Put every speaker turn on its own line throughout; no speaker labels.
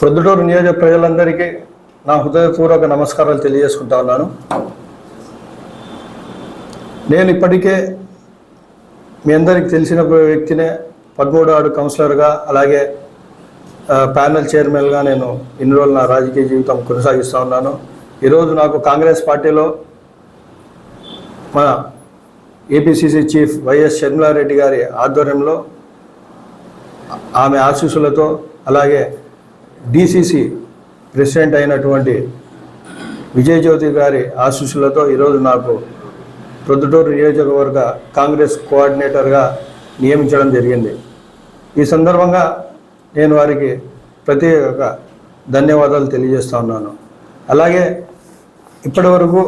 ప్రొద్దుటూరు నియోజక ప్రజలందరికీ నా హృదయపూర్వక నమస్కారాలు తెలియజేసుకుంటా ఉన్నాను. నేను ఇప్పటికే మీ అందరికి తెలిసిన వ్యక్తినే పదమూడు ఆడు కౌన్సిలర్గా అలాగే ప్యానల్ చైర్మన్గా నేను ఇన్ని రోజులు నా రాజకీయ జీవితం కొనసాగిస్తూ ఉన్నాను. ఈరోజు నాకు కాంగ్రెస్ పార్టీలో మన ఏపీసీసీ చీఫ్ వైఎస్ షర్మిలారెడ్డి గారి ఆధ్వర్యంలో ఆమె ఆశీస్సులతో అలాగే డిసిసి ప్రెసిడెంట్ అయినటువంటి విజయజ్యోతి గారి ఆశీస్సులతో ఈరోజు నాకు ప్రొద్దుటూరు నియోజకవర్గ కాంగ్రెస్ కోఆర్డినేటర్గా నియమించడం జరిగింది. ఈ సందర్భంగా నేను వారికి ప్రత్యేక ధన్యవాదాలు తెలియజేస్తా ఉన్నాను. అలాగే ఇప్పటి వరకు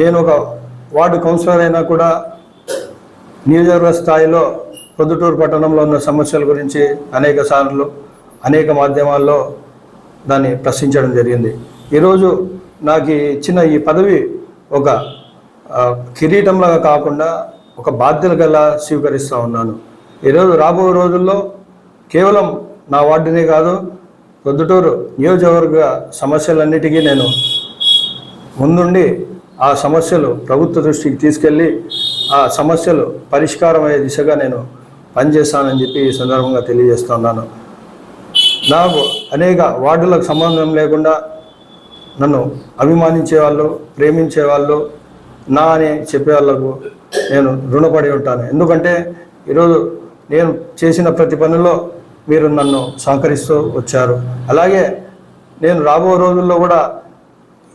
నేను ఒక వార్డు కౌన్సిలర్ అయినా కూడా నియోజకవర్గ స్థాయిలో ప్రొద్దుటూరు పట్టణంలో ఉన్న సమస్యల గురించి అనేక సార్లు అనేక మాధ్యమాల్లో దాన్ని ప్రశ్నించడం జరిగింది. ఈరోజు నాకు ఈ ఇచ్చిన ఈ పదవి ఒక కిరీటంలాగా కాకుండా ఒక బాధ్యత గల స్వీకరిస్తూ ఉన్నాను. ఈరోజు రాబోయే రోజుల్లో కేవలం నా వార్డునే కాదు పొద్దుటూరు నియోజకవర్గ సమస్యలన్నిటికీ నేను ముందుండి ఆ సమస్యలు ప్రభుత్వ దృష్టికి తీసుకెళ్ళి ఆ సమస్యలు పరిష్కారం అయ్యే దిశగా నేను పనిచేస్తానని చెప్పి ఈ సందర్భంగా తెలియజేస్తున్నాను నాకు అనేక వార్డులకు సంబంధం లేకుండా నన్ను అభిమానించే వాళ్ళు ప్రేమించే వాళ్ళు నా అని చెప్పే వాళ్ళకు నేను రుణపడి ఉంటాను. ఎందుకంటే ఈరోజు నేను చేసిన ప్రతి పనిలో మీరు నన్ను సహకరిస్తూ వచ్చారు. అలాగే నేను రాబో రోజుల్లో కూడా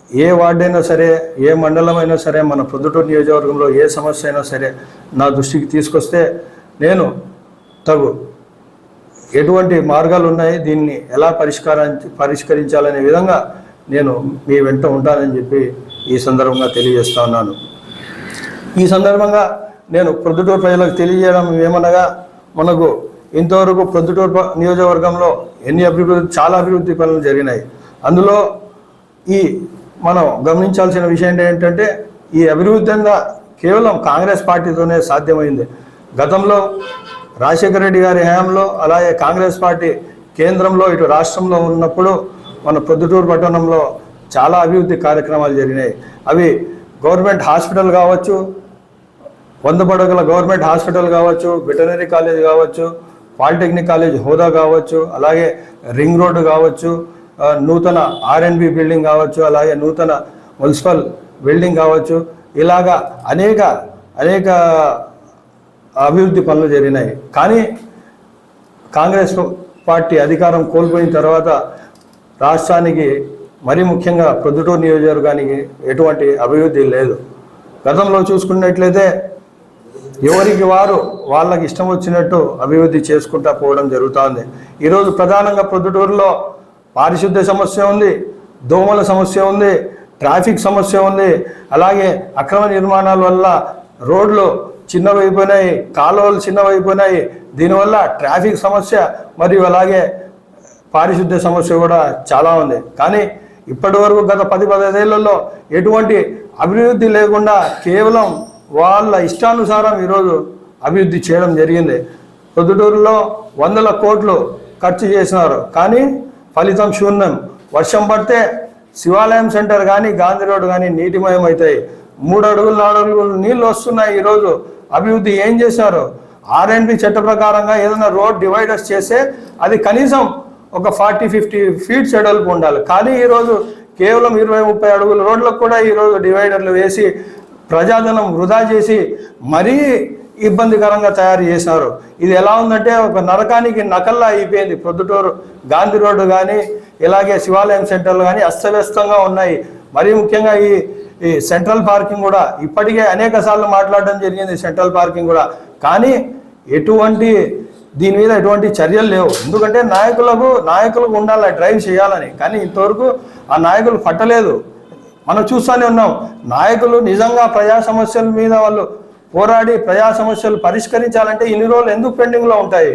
ఏ వార్డు అయినా సరే ఏ మండలం అయినా సరే మన పొద్దుటూరు నియోజకవర్గంలో ఏ సమస్య అయినా సరే నా దృష్టికి తీసుకొస్తే నేను తగు ఎటువంటి మార్గాలు ఉన్నాయి? దీన్ని ఎలా పరిష్కారం పరిష్కరించాలనే విధంగా నేను మీ వెంట ఉంటానని చెప్పి ఈ సందర్భంగా తెలియజేస్తా ఉన్నాను. ఈ సందర్భంగా నేను ప్రొద్దుటూరు ప్రజలకు తెలియజేయడం ఏమనగా మనకు ఇంతవరకు ప్రొద్దుటూరు నియోజకవర్గంలో ఎన్ని అభివృద్ధి చాలా అభివృద్ధి పనులు జరిగినాయి. అందులో ఈ మనం గమనించాల్సిన విషయం ఏంటంటే ఈ అభివృద్ధి కేవలం కాంగ్రెస్ పార్టీతోనే సాధ్యమైంది. గతంలో రాజశేఖర రెడ్డి గారి హయాంలో అలాగే కాంగ్రెస్ పార్టీ కేంద్రంలో ఇటు రాష్ట్రంలో ఉన్నప్పుడు మన ప్రొద్దుటూరు పట్టణంలో చాలా అభివృద్ధి కార్యక్రమాలు జరిగినాయి. అవి గవర్నమెంట్ హాస్పిటల్ కావచ్చు వంద పడగల గవర్నమెంట్ హాస్పిటల్ కావచ్చు వెటనరీ కాలేజ్ కావచ్చు పాలిటెక్నిక్ కాలేజ్ హోదా కావచ్చు అలాగే రింగ్ రోడ్డు కావచ్చు నూతన ఆర్ఎన్బి బిల్డింగ్ కావచ్చు అలాగే నూతన మున్సిపల్ బిల్డింగ్ కావచ్చు ఇలాగా అనేక అనేక అభివృద్ధి పనులు జరిగినాయి. కానీ కాంగ్రెస్ పార్టీ అధికారం కోల్పోయిన తర్వాత రాష్ట్రానికి మరీ ముఖ్యంగా ప్రొద్దుటూరు నియోజకవర్గానికి ఎటువంటి అభివృద్ధి లేదు. గతంలో చూసుకున్నట్లయితే ఎవరికి వారు వాళ్ళకి ఇష్టం వచ్చినట్టు అభివృద్ధి చేసుకుంటా పోవడం జరుగుతోంది. ఈరోజు ప్రధానంగా ప్రొద్దుటూరులో పారిశుద్ధ్య సమస్య ఉంది దోమల సమస్య ఉంది ట్రాఫిక్ సమస్య ఉంది అలాగే అక్రమ నిర్మాణాల వల్ల రోడ్లు చిన్నవైపోయినాయి కాలువలు చిన్నవైపోయినాయి. దీనివల్ల ట్రాఫిక్ సమస్య మరియు అలాగే పారిశుద్ధ్య సమస్య కూడా చాలా ఉంది. కానీ ఇప్పటి వరకు గత పది పదిహేళ్ళలో ఎటువంటి అభివృద్ధి లేకుండా కేవలం వాళ్ళ ఇష్టానుసారం ఈరోజు అభివృద్ధి చేయడం జరిగింది. పొద్దుటూరులో వందల కోట్లు ఖర్చు చేసినారు. కానీ ఫలితం శూన్యం. వర్షం పడితే శివాలయం సెంటర్ కానీ గాంధీ రోడ్ కానీ నీటిమయం అవుతాయి మూడు అడుగులు నాలుగు అడుగులు నీళ్ళు వస్తున్నాయి ఈరోజు. అభివృద్ధి ఏం చేశారు? ఆర్ఎండ్బి చట్ట ప్రకారంగా ఏదైనా రోడ్ డివైడర్స్ చేస్తే అది కనీసం ఒక ఫార్టీ ఫిఫ్టీ ఫీట్ ఎడల్పు ఉండాలి. కానీ ఈరోజు కేవలం ఇరవై ముప్పై అడుగుల రోడ్లకు కూడా ఈరోజు డివైడర్లు వేసి ప్రజాధనం వృధా చేసి మరీ ఇబ్బందికరంగా తయారు చేశారు. ఇది ఎలా ఉందంటే ఒక నరకానికి నకల్లా అయిపోయింది. ప్రొద్దుటూరు గాంధీ రోడ్డు కానీ ఇలాగే శివాలయం సెంటర్లు కానీ అస్తవ్యస్తంగా ఉన్నాయి. మరీ ముఖ్యంగా ఈ ఈ సెంట్రల్ పార్కింగ్ కూడా ఇప్పటికే అనేక సార్లు మాట్లాడడం జరిగింది సెంట్రల్ పార్కింగ్ కూడా. కానీ ఎటువంటి దీని మీద ఎటువంటి చర్యలు లేవు. ఎందుకంటే నాయకులకు నాయకులకు ఉండాలి డ్రైవ్ చేయాలని. కానీ ఇంతవరకు ఆ నాయకులు పట్టలేదు. మనం చూస్తూనే ఉన్నాం. నాయకులు నిజంగా ప్రజా సమస్యల మీద వాళ్ళు పోరాడి ప్రజా సమస్యలు పరిష్కరించాలంటే ఇన్ని రోజులు ఎందుకు పెండింగ్లో ఉంటాయి?